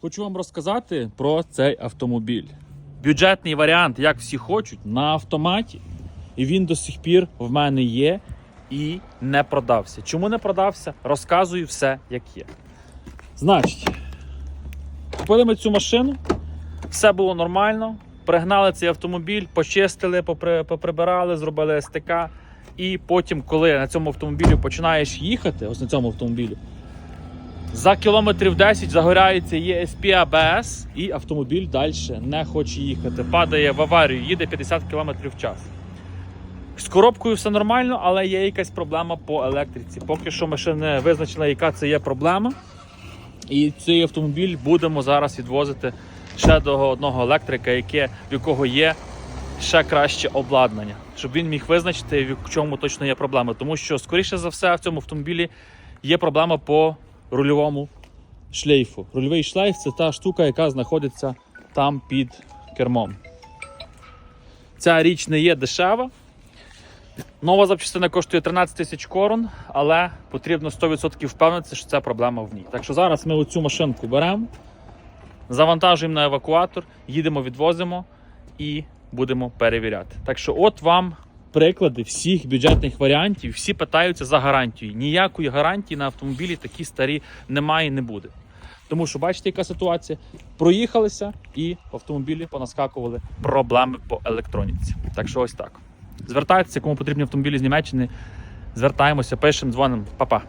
Хочу вам розказати про цей автомобіль. Бюджетний варіант, як всі хочуть, на автоматі. І він до сих пір в мене є і не продався. Чому не продався? Розказую все, як є. Значить, купили ми цю машину, все було нормально. Пригнали цей автомобіль, почистили, попри- поприбирали, зробили СТК. І потім, коли на цьому автомобілі починаєш їхати, ось на цьому автомобілі, за кілометрів 10 загоряється ESP ABS і автомобіль далі не хоче їхати. Падає в аварію, їде 50 км в час. З коробкою все нормально, але є якась проблема по електриці. Поки що ми ще не визначили, яка це є проблема. І цей автомобіль будемо зараз відвозити ще до одного електрика, яке, в якого є ще краще обладнання, щоб він міг визначити, в чому точно є проблема. Тому що, скоріше за все, в цьому автомобілі є проблема по рульовому шлейфу. Рульовий шлейф це та штука, яка знаходиться там під кермом. Ця річ не є дешева. Нова запчастина коштує 13 тисяч корон, але потрібно 100% впевнитися, що це проблема в ній. Так що зараз ми оцю машинку беремо, завантажуємо на евакуатор, їдемо, відвозимо і будемо перевіряти. Так що, от вам приклади всіх бюджетних варіантів. Всі питаються за гарантію. Ніякої гарантії на автомобілі такі старі немає і не буде. Тому що бачите, яка ситуація. Проїхалися і автомобілі понаскакували проблеми по електроніці. Так що ось так. Звертайтеся, кому потрібні автомобілі з Німеччини. Звертаємося, пишемо, дзвонимо. Па-па.